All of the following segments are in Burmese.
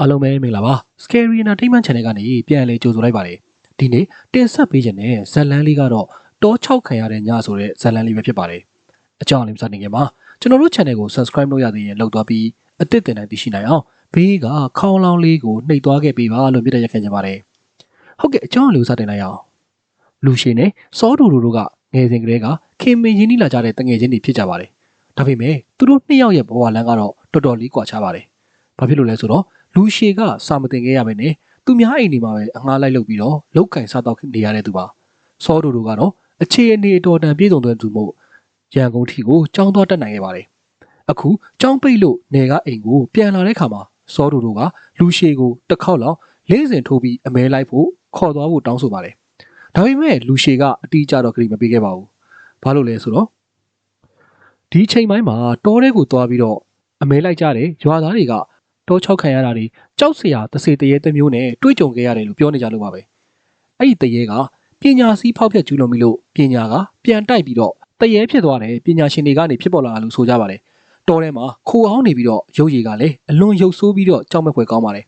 အားလုံးပဲမင်္ဂလာပါ Scary Entertainment Channel ကနေပြန်လည်ကြိုဆိုလိုက်ပါတယ်ဒီနေ့တင်ဆက်ပေးခြင်းနဲ့ဇက်လန်းလေးကတော့တော6ခံရတဲ့ညဆိုတဲ့ဇက်လန်းလေးပဲဖြစ်ပါတယ်အကြောင်းလေးမစတင်ခင်မှာကျွန်တော်တို့ channel ကို subscribe လုပ်ရသေးရင်လုပ်သွားပြီးအသစ်တင်တိုင်းသိရှိနိုင်အောင်ဘေးကခေါင်းလောင်းလေးကိုနှိပ်သွားခဲ့ပေးပါလို့မြစ်တဲ့ရက်ခံကြပါတယ်ဟုတ်ကဲ့အကြောင်းလေးကိုစတင်လိုက်အောင်လူရှိနဲ့စောတူတူတို့ကငယ်စဉ်ကတည်းကခင်မင်းရင်းနှီးလာကြတဲ့တငယ်ချင်းတွေဖြစ်ကြပါတယ်ဒါပေမဲ့သူတို့နှစ်ယောက်ရဲ့ဘဝလမ်းကတော့တော်တော်လေးကွာခြားပါတယ်ဘာဖြစ်လို့လဲဆိုတော့ လူရှည်ကစာမတင်ခဲ့ရမယ်နဲ့သူများအိမ်ဒီမှာပဲအငှားလိုက်လုပ်ပြီးတော့လောက်ကင်စားတော့နေရတဲ့သူပါစောဒိုတို့ကတော့အခြေအနေအတော်တန်ပြေဆုံးတဲ့သူမို့ရန်ကုန်ထီကိုကြောင်းသွားတက်နိုင်ခဲ့ပါတယ်အခုကြောင်းပိတ်လို့နေကအိမ်ကိုပြန်လာတဲ့ခါမှာစောဒိုတို့ကလူရှည်ကိုတစ်ခေါက်လောက်လေးစင်ထိုးပြီးအမဲလိုက်ဖို့ခေါ်သွားဖို့တောင်းဆိုပါတယ်ဒါပေမဲ့လူရှည်ကအတီးကြတော့ခရီးမပေးခဲ့ပါဘူးဘာလို့လဲဆိုတော့ဒီချိန်ပိုင်းမှာတောထဲကိုသွားပြီးတော့အမဲလိုက်ကြတဲ့ရွာသားတွေက တောချောက်ခံရတာတွေကြောက်စရာတစေတရေတစ်မျိုးနဲ့တွေ့ကြုံခဲ့ရတယ်လို့ပြောနေကြလို့ပါပဲအဲ့ဒီတရေကပညာစည်းဖောက်ဖျက်ကျူးလွန်ပြီလို့ပညာကပြန်တိုက်ပြီးတော့တရေဖြစ်သွားတယ်ပညာရှင်တွေကနေဖြစ်ပေါ်လာတာလို့ဆိုကြပါတယ်တောထဲမှာခိုအောင်နေပြီးတော့ရုပ်ရည်ကလည်းအလွန်ရုပ်ဆိုးပြီးတော့ကြောက်မဲ့ဖွယ်ကောင်းပါတယ်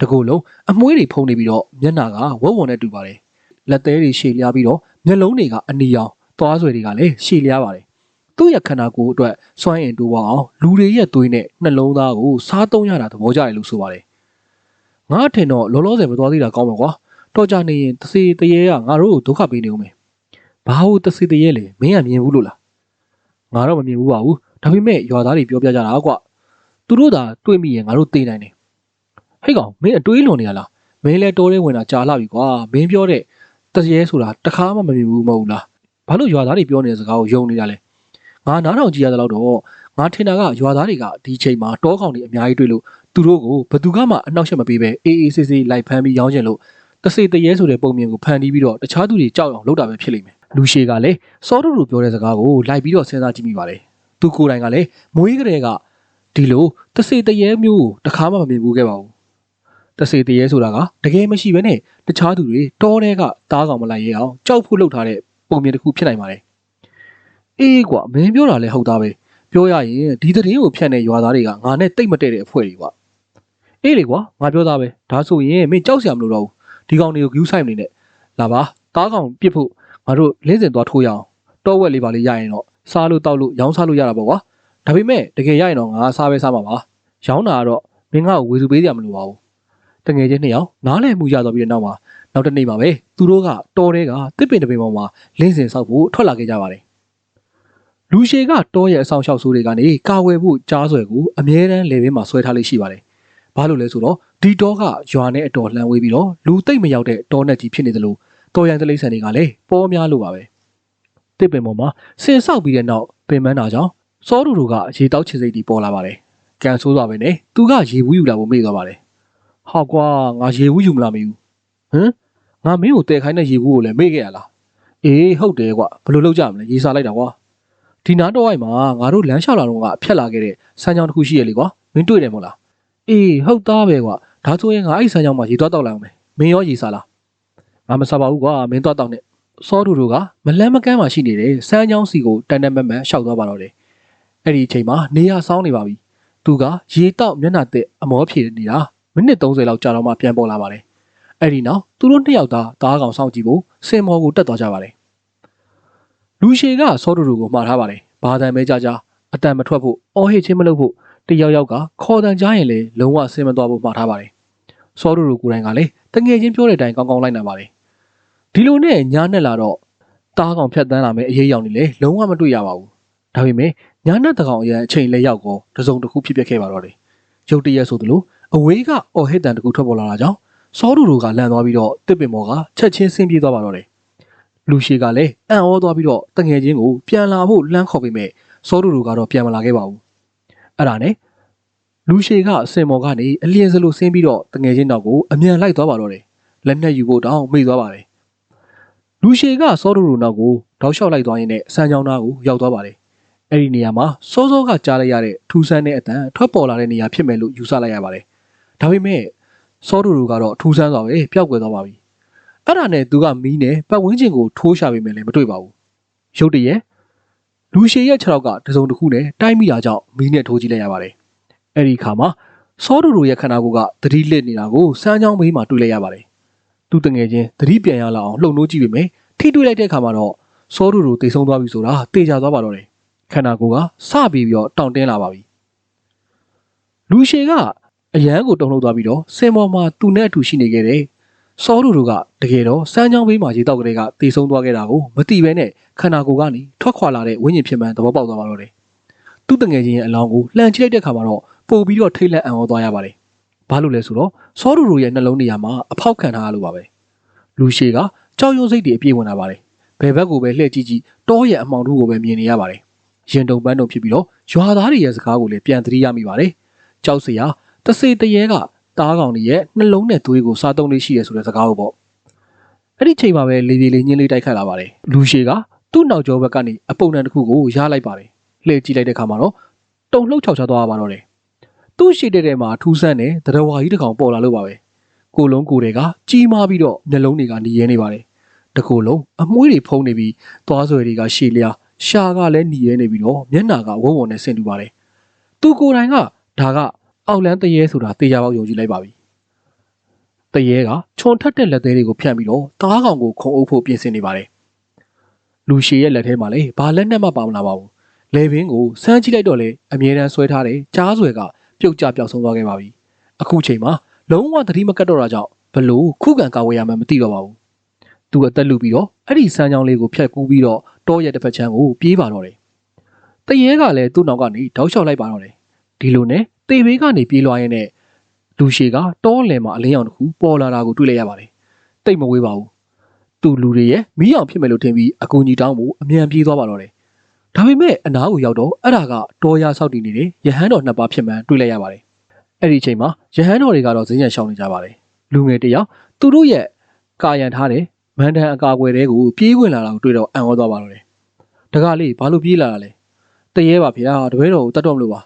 တကူလုံးအမွှေးတွေဖုံနေပြီးတော့မျက်နှာကဝက်ဝွန်နဲ့တူပါတယ်လက်သေးတွေရှည်လျားပြီးတော့မျက်လုံးတွေကအနီရောင်သွားဆွဲတွေကလည်းရှည်လျားပါတယ် သူ့ရဲ့ခန္ဓာကိုယ်အတွက်စွမ်းအင်တိုးပွားအောင်လူတွေရဲ့သွေးနဲ့နှလုံးသားကိုစားသုံးရတာသဘောကျတယ်လို့ဆိုပါတယ်။ငါအထင်တော့လောလောဆယ်မသွားသေးတာကောင်းမှာကွာ။တော့ကြနေရင်တစီတရေကငါတို့ကိုဒုက္ခပေးနေဦးမယ်။ဘာလို့တစီတရေလဲမင်းကမြင်ဘူးလို့လား။ငါတော့မမြင်ဘူးပါဘူး။ဒါပေမဲ့ရွာသားတွေပြောပြကြတာကွာ။သူတို့သာတွေ့မိရင်ငါတို့သိနိုင်တယ်။ဟဲ့ကောင်မင်းအတွေးလွန်နေရလား။မင်းလည်းတိုးလေးဝင်တာကြာလာပြီကွာ။မင်းပြောတဲ့တရေဆိုတာတခါမှမမြင်ဘူးမဟုတ်လား။ဘာလို့ရွာသားတွေပြောနေတဲ့စကားကိုယုံနေတာလဲ။ ငါနားထောင်ကြည့်ရတဲ့လောက်တော့ငါထင်တာကရွာသားတွေကဒီချိန်မှာတောကောင်တွေအများကြီးတွေ့လို့သူတို့ကိုဘယ်သူကမှအနှောက်အယှက်မပေးပဲအေးအေးဆေးဆေးလိုက်ဖမ်းပြီးရောင်းချင်လို့တစေတရေဆိုတဲ့ပုံမြင်ကိုဖန်တီးပြီးတော့တခြားသူတွေကြောက်အောင်လုပ်တာပဲဖြစ်လိမ့်မယ်လူရှည်ကလည်းစောတူတူပြောတဲ့စကားကိုလိုက်ပြီးတော့စဉ်းစားကြည့်မိပါတယ်သူကိုယ်တိုင်ကလည်းမွေးကလေးကဒီလိုတစေတရေမျိုးကိုတခါမှမမြင်ဘူးခဲ့ပါဘူးတစေတရေဆိုတာကတကယ်မရှိဘဲနဲ့တခြားသူတွေတောထဲကတားကောင်မလိုက်ရအောင်ကြောက်ဖို့လုပ်ထားတဲ့ပုံမြင်တစ်ခုဖြစ်နိုင်ပါတယ် အေးကွာမင်းပြောတာလည်းဟုတ်သားပဲပြောရရင်ဒီသတင်းကိုဖြန့်တဲ့ရွာသားတွေကငါနဲ့တိတ်မတည့်တဲ့အဖွဲ့တွေကွာအေးလေကွာငါပြောသားပဲဒါဆိုရင်မင်းကြောက်စရာမလိုတော့ဘူးဒီကောင်တွေကို view site အနေနဲ့လာပါတားကောင်ပြစ်ဖို့ငါတို့လင်းစင်သွားထိုးရအောင်တောဝက်လေးပါလေးရရင်တော့စားလို့တောက်လို့ရောင်းစားလို့ရတာပေါ့ကွာဒါပေမဲ့တကယ်ရရင်တော့ငါစားပဲစားမှာပါရောင်းတာကတော့မင်းကဝေစုပေးစရာမလိုပါဘူးတငယ်ချင်းနှစ်ယောက်နားလည်မှုရသွားပြီးတဲ့နောက်မှာနောက်တစ်နေ့မှာပဲသူတို့ကတော်တဲ့ကတစ်ပင်တစ်ပင်ပေါ်မှာလင်းစင်ဆောက်ဖို့ထွက်လာခဲ့ကြပါတယ် လူရှည်ကတောရဲ့အဆောင်ရှောက်ဆိုးတွေကနေကာဝယ်ဖို့ကြားဆွဲကိုအမြဲတမ်းလေဘင်းမှာဆွဲထားလေးရှိပါတယ်။ဘာလို့လဲဆိုတော့ဒီတောကရွာနဲ့အတော်လှမ်းဝေးပြီးတော့လူသိမ့်မရောက်တဲ့တောနဲ့ကြီးဖြစ်နေသလိုတော်ရိုင်းသလိမ့်ဆန်တွေကလည်းပေါ်များလို့ပါပဲ။တစ်ပင်ပေါ်မှာဆင်ဆောက်ပြီးတဲ့နောက်ပင်မန်းတာကြောင့်စောတူတူကရေတောက်ချင်စိတ်တီပေါ်လာပါတယ်။ကန်ဆိုးသွားပဲနဲ့သူကရေဘူးယူလာဖို့မေ့သွားပါတယ်။ဟာကွာငါရေဘူးယူမလာမေးဘူး။ဟမ်ငါမင်းကိုတဲခိုင်းတဲ့ရေဘူးကိုလည်းမေ့ခဲ့ရလား။အေးဟုတ်တယ်ကွာဘယ်လိုလုပ်ကြမလဲရေစားလိုက်တာကွာ။ ဒီနားတော့အိုက်မှာငါတို့လမ်းလျှောက်လာတော့ကဖြတ်လာခဲ့တဲ့စမ်းချောင်းတစ်ခုရှိရလေကွာမင်းတွေ့တယ်မို့လားအေးဟုတ်သားပဲကွာဒါဆိုရင်ငါအဲ့ဒီစမ်းချောင်းမှာရေသွားတောက်လိုက်အောင်မယ်မင်းရောရေစားလားငါမစားပါဘူးကွာမင်းသွားတောက်နဲ့စောတူတို့ကမလန်းမကန်းမှာရှိနေတဲ့စမ်းချောင်းစီကိုတန်တန်မတ်မတ်ရှောက်သွားပါတော့တယ်အဲ့ဒီအချိန်မှာနေရဆောင်းနေပါပြီသူကရေတောက်မျက်နှာတက်အမောဖြေနေတာမိနစ်30လောက်ကြာတော့မှပြန်ပေါ်လာပါတယ်အဲ့ဒီနောက်သူတို့နှစ်ယောက်သားသားကောင်စောင့်ကြည့်ဖို့စင်မော်ကိုတက်သွားကြပါတယ် လူရှည်ကစောတူတူကိုမှားထားပါတယ်။ဘာတန်ပဲကြကြအတန်မထွက်ဖို့အော်ဟစ်ချင်းမလုပ်ဖို့တယောက်ယောက်ကခေါ်တန်ကြားရင်လည်းလုံးဝဆင်မသွားဖို့မှားထားပါတယ်။စောတူတူကိုယ်တိုင်ကလည်းတငယ်ချင်းပြောတဲ့အတိုင်းကောင်းကောင်းလိုက်နိုင်ပါတယ်။ဒီလိုနဲ့ညာနဲ့လာတော့တားကောင်ဖြတ်တန်းလာမယ်အရေးရောက်နေလေလုံးဝမတွေ့ရပါဘူး။ဒါပေမဲ့ညာနဲ့တကောင်အရင်အချိန်လဲရောက်ကောတစုံတစ်ခုဖြစ်ပျက်ခဲ့ပါတော့တယ်။ရုတ်တရက်ဆိုသလိုအဝေးကအော်ဟစ်တန်တစ်ခုထွက်ပေါ်လာတာကြောင့်စောတူတူကလန့်သွားပြီးတော့တစ်ပင်မော်ကချက်ချင်းဆင်းပြေးသွားပါတော့တယ်။ လူရှိကလည်းအံ့ဩသွားပြီးတော့တငယ်ချင်းကိုပြန်လာဖို့လမ်းခေါ်ပေးမဲ့စောတူတူကတော့ပြန်မလာခဲ့ပါဘူးအဲ့ဒါနဲ့လူရှိကစင်မော်ကနေအလျင်စလိုဆင်းပြီးတော့တငယ်ချင်းတော့ကိုအမြန်လိုက်သွားပါတော့တယ်လက်နဲ့ယူဖို့တောင်းမိသွားပါတယ်လူရှိကစောတူတူနောက်ကိုတောက်လျှောက်လိုက်သွားရင်းနဲ့စမ်းချောင်းသားကိုရောက်သွားပါတယ်အဲ့ဒီနေရာမှာစောစောကကြားလိုက်ရတဲ့ထူဆန်းတဲ့အတန်ထွက်ပေါ်လာတဲ့နေရာဖြစ်မယ်လို့ယူဆလိုက်ရပါတယ်ဒါပေမဲ့စောတူတူကတော့ထူဆန်းစွာပဲပျောက်ကွယ်သွားပါပြီ အဲ့ဒါနဲ့သူကမီးနဲ့ပတ်ဝန်းကျင်ကိုထိုးရှာပေးမယ်လည်းမတွေ့ပါဘူးရုတ်တရက်လူရှည်ရဲ့ခြေထောက်ကတစုံတစ်ခုနဲ့တိုက်မိတာကြောင့်မီးနဲ့ထိုးကြည့်လိုက်ရပါတယ်အဲ့ဒီအခါမှာစောဒူတို့ရဲ့ခန္ဓာကိုယ်ကသတိလစ်နေတာကိုစမ်းချောင်းဘေးမှာတွေ့လိုက်ရပါတယ်သူတငယ်ချင်းသတိပြန်ရလာအောင်လှုံ့နှိုးကြည့်ပေမဲ့ထိတွေ့လိုက်တဲ့အခါမှာတော့စောဒူတို့တိတ်ဆုံးသွားပြီဆိုတာတေချာသွားပါတော့တယ်ခန္ဓာကိုယ်ကစပြီးပြီးတော့တောင့်တင်းလာပါပြီလူရှည်ကအရန်ကိုတုံ့လှုပ်သွားပြီးတော့စင်ပေါ်မှာသူနဲ့အတူရှိနေခဲ့တဲ့ စောဒူတို့ကတကယ်တော့စမ်းချောင်းဘေးမှာရေတောက်ကလေးကတေဆုံးသွားခဲ့တာကိုမသိဘဲနဲ့ခန္ဓာကိုယ်ကနေထွက်ခွာလာတဲ့ဝိညာဉ်ဖြစ်မှန်သဘောပေါက်သွားပါတော့တယ်သူတငယ်ချင်းရဲ့အလောင်းကိုလှန်ကြည့်လိုက်တဲ့အခါမှာတော့ပို့ပြီးတော့ထိတ်လန့်အံ့ဩသွားရပါတယ်ဘာလို့လဲဆိုတော့စောဒူတို့ရဲ့နှလုံးနေရာမှာအဖောက်ခံထားရလို့ပါပဲလူရှည်ကကြောက်ရွံ့စိတ်တွေအပြည့်ဝင်လာပါတယ်ဘယ်ဘက်ကိုပဲလှည့်ကြည့်ကြည့်တောရဲ့အမှောင်ထုကိုပဲမြင်နေရပါတယ်ရင်တုံပန်းတုံဖြစ်ပြီးတော့ရွာသားတွေရဲ့စကားကိုလည်းပြန်သတိရမိပါတယ်ကြောက်စရာတစေတရေက တားကောင်တွေရဲ့နှလုံးနဲ့သွေးကိုစားသုံးလေးရှိရဆိုတဲ့စကားကိုပေါ့အဲ့ဒီချိန်မှာပဲလေပြေလေးညင်းလေးတိုက်ခတ်လာပါတယ်လူရှည်ကသူ့နောက်ကျောဘက်ကနေအပုံတန်တစ်ခုကိုရလိုက်ပါတယ်လှည့်ကြည့်လိုက်တဲ့ခါမှာတော့တုံလှုပ်ချောက်ချသွားပါတော့တယ်သူ့ရှိတဲ့ထဲမှာထူးဆန်းတဲ့တရဝါကြီးတစ်ကောင်ပေါ်လာလို့ပါပဲကိုလုံးကိုတွေကကြီးမားပြီးတော့နှလုံးတွေကနေရဲနေပါတယ်တကိုယ်လုံးအမွှေးတွေဖုံးနေပြီးသွားဆွဲတွေကရှည်လျားရှာကလည်းหนีရဲနေပြီးတော့မျက်နာကဝုံဝုံနဲ့ဆင်တူပါတယ်သူကိုယ်တိုင်ကဒါက အောက်လန်းတရေဆိုတာတေချာပေါက်ယုံကြည်လိုက်ပါပြီတရေကခြုံထက်တဲ့လက်သေးတွေကိုဖြန့်ပြီးတော့တားကောင်ကိုခုံအုပ်ဖို့ပြင်ဆင်နေပါတယ်လူရှည်ရဲ့လက်ထဲမှာလည်းဘာလက်နဲ့မှပါမလာပါဘူးလေဘင်းကိုစမ်းကြည့်လိုက်တော့လေအမြဲတမ်းဆွဲထားတဲ့ကြားဆွဲကပြုတ်ကျပျောက်ဆုံးသွားခဲ့ပါပြီအခုချိန်မှာလုံးဝသတိမကတ်တော့တာကြောင့်ဘလို့ခုခံကာဝေးရမှန်းမသိတော့ပါဘူးသူအသက်လူပြီးတော့အဲ့ဒီစမ်းချောင်းလေးကိုဖြတ်ကူးပြီးတော့တောရဲ့တစ်ဖက်ချမ်းကိုပြေးပါတော့တယ်တရေကလည်းသူ့နောက်ကနေတောက်လျှောက်လိုက်ပါတော့တယ်ဒီလိုနဲ့ တေဘေးကနေပြေးလွှားရင်းနဲ့လူရှည်ကတောလယ်မှာအလင်းရောင်တစ်ခုပေါ်လာတာကိုတွေ့လိုက်ရပါတယ်တိတ်မဝေးပါဘူးသူလူတွေရဲ့မီးအောင်ဖြစ်မယ်လို့ထင်ပြီးအကူကြီးတောင်းဖို့အမြန်ပြေးသွားပါတော့တယ်ဒါပေမဲ့အနားကိုရောက်တော့အဲ့ဒါကတောရဆောက်တည်နေတဲ့ရဟန်းတော်နှစ်ပါးဖြစ်မှန်းတွေ့လိုက်ရပါတယ်အဲ့ဒီအချိန်မှာရဟန်းတော်တွေကတော့ဈဉ္ရံရှောင်နေကြပါတယ်လူငယ်တစ်ယောက်သူတို့ရဲ့ကာယံထားတဲ့မန်တန်အကာအကွယ်တွေကိုပြေးဝင်လာတာကိုတွေ့တော့အံ့ဩသွားပါတော့တယ်တကားလေးဘာလို့ပြေးလာတာလဲတရေပါဗျာတပည့်တော်ကိုတတ်တော့မလို့ပါ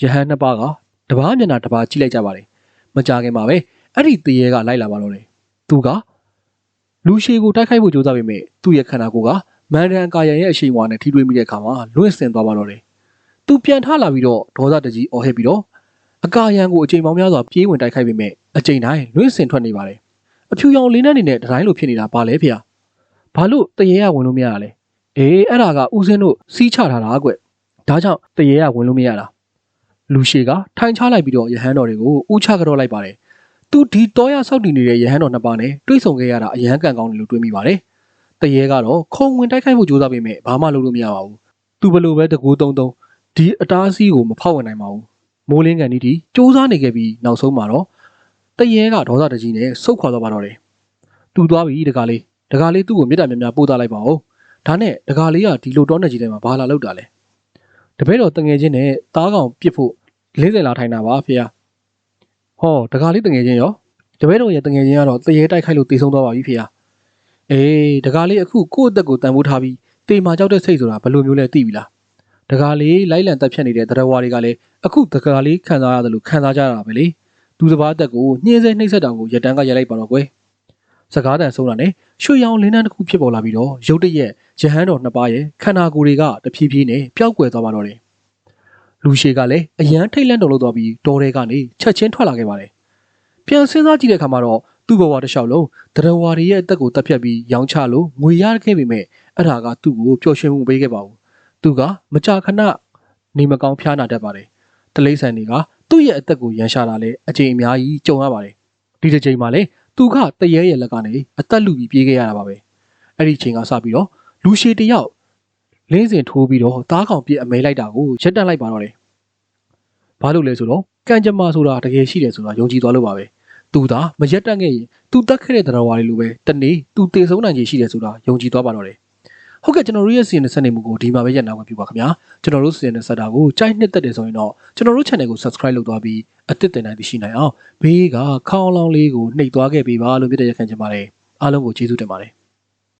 ရဟန်းနှစ်ပါးကတပားမျက်နှာတပားကြည့်လိုက်ကြပါတယ်မကြခင်ပါပဲအဲ့ဒီတရေကလိုက်လာပါတော့တယ်သူကလူရှည်ကိုတိုက်ခိုက်ဖို့ကြိုးစားပေမဲ့သူ့ရဲ့ခန္ဓာကိုယ်ကမန်တန်ကာယံရဲ့အရှိန်အဝါနဲ့ထိတွေ့မိတဲ့အခါမှာလွင့်စင်သွားပါတော့တယ်သူပြန်ထလာပြီးတော့ဒေါသတကြီးအော်ဟစ်ပြီးတော့အကာယံကိုအချိန်ပေါင်းများစွာပြေးဝင်တိုက်ခိုက်ပေမဲ့အချိန်တိုင်းလွင့်စင်ထွက်နေပါတယ်အဖြူရောင်လင်းနှန်းနေနဲ့တတိုင်းလိုဖြစ်နေတာပါလဲဖေ။ဘာလို့တရေရဝင်လို့မရတာလဲ။အေးအဲ့ဒါကဦးစင်းတို့စီးချထားတာကွ။ဒါကြောင့်တရေရဝင်လို့မရတာ။ လူရှည်ကထိုင်ချလိုက်ပြီးတော့ရဟန်းတော်တွေကိုဥချကြတော့လိုက်ပါတယ်။သူဒီတောရဆောက်တည်နေတဲ့ရဟန်းတော်နှစ်ပါးနဲ့တွေ့ဆုံခဲ့ရတာအရန်ကန်ကောင်းတယ်လို့တွေးမိပါတယ်။တရေကတော့ခုံဝင်တိုက်ခိုက်ဖို့ကြိုးစားပေမဲ့ဘာမှလုပ်လို့မရပါဘူး။သူဘလို့ပဲတကူတုံတုံဒီအတားအဆီးကိုမဖောက်ဝင်နိုင်ပါဘူး။မိုးလင်းကန်ဒီတီစ조사နေခဲ့ပြီးနောက်ဆုံးမှာတော့တရေကဒေါသတကြီးနဲ့ဆုတ်ခွာသွားပါတော့တယ်။သူသွားပြီတကားလေးတကားလေးသူ့ကိုမြစ်တာများများပို့သားလိုက်ပါဦး။ဒါနဲ့တကားလေးကဒီလိုတောနေကြီးထဲမှာဘာလာလောက်တာလဲ။ တပည့်တော်တငယ်ချင်းနဲ့တားကောင်ပြစ်ဖို့40လာထိုင်တာပါဖေ။ဟောတကားလေးတငယ်ချင်းရောတပည့်တော်ရဲ့တငယ်ချင်းကတော့တရေတိုက်ခိုက်လို့တေဆုံးသွားပါပြီဖေ။အေးတကားလေးအခုကိုယ့်အသက်ကိုတန်ဖိုးထားပြီးတေမာကြောက်တဲ့စိတ်ဆိုတာဘယ်လိုမျိုးလဲသိပြီလား။တကားလေးလိုက်လံတက်ဖြတ်နေတဲ့တရဝါတွေကလည်းအခုတကားလေးခံစားရတယ်လို့ခံစားကြရတာပဲလေ။သူတစ်ပါးတက်ကိုညှင်းဆဲနှိမ့်ဆက်တောင်ကိုရတန်းကရိုက်လိုက်ပါတော့ကွယ် စကားတန်ဆုံးတာနဲ့ရွှေရောင်လင်းတန်းတစ်ခုဖြစ်ပေါ်လာပြီးတော့ရုတ်တရက်ရဟန်းတော်နှစ်ပါးရဲ့ခန္ဓာကိုယ်တွေကတဖြည်းဖြည်းနဲ့ပျောက်ကွယ်သွားပါတော့တယ်လူရှည်ကလည်းအရန်ထိတ်လန့်တော်လို့သွားပြီးတော်တွေကနေချက်ချင်းထွက်လာခဲ့ပါတယ်ပြန်စဉ်းစားကြည့်တဲ့အခါမှာတော့သူ့ဘဝတစ်လျှောက်လုံးတရဝါတွေရဲ့အသက်ကိုတက်ဖြတ်ပြီးရောင်းချလို့ငွေရခဲ့ပေမဲ့အဲ့ဒါကသူ့ကိုပျော်ရွှင်မှုပေးခဲ့ပါဘူးသူကမကြာခဏနေမကောင်းဖျားနာတတ်ပါတယ်တလိမ့်ဆန်တွေကသူ့ရဲ့အသက်ကိုရန်ရှာတာလဲအချိန်အများကြီးကြုံရပါတယ်ဒီတစ်ချိန်မှာလဲ သူကတရေရဲ့လက်ကနေအသက်လူပြီးပြေးခဲ့ရတာပါပဲအဲ့ဒီချိန်ကစပြီးတော့လူရှည်တယောက်လင်းစင်ထိုးပြီးတော့သားကောင်ပြစ်အမဲလိုက်တာကိုရက်တက်လိုက်ပါတော့တယ်ဘာလို့လဲဆိုတော့ကံကြမ္မာဆိုတာတကယ်ရှိတယ်ဆိုတာယုံကြည်သွားလို့ပါပဲသူသာမရက်တက်ခဲ့ရင်သူတက်ခဲ့တဲ့တရားဝါတွေလိုပဲတနေ့သူတေဆုံးနိုင်ခြေရှိတယ်ဆိုတာယုံကြည်သွားပါတော့တယ် ဟုတ်ကဲ့ကျွန်တော်တို့ရဲ့စီရင်ဆက်နေမှုကိုဒီမှာပဲရန်နာခွင့်ပြုပါခင်ဗျာကျွန်တော်တို့စီရင်ဆက်တာကိုကြိုက်နှစ်သက်တယ်ဆိုရင်တော့ကျွန်တော်တို့ channel ကို subscribe လုပ်သွားပြီးအသစ်တင်နိုင်သိရှိနိုင်အောင်ဘေးကခေါင်းလောင်းလေးကိုနှိပ်သွားခဲ့ပေးပါလို့ပြတဲ့ရခံချင်ပါတယ်အားလုံးကိုကျေးဇူးတင်ပါတယ်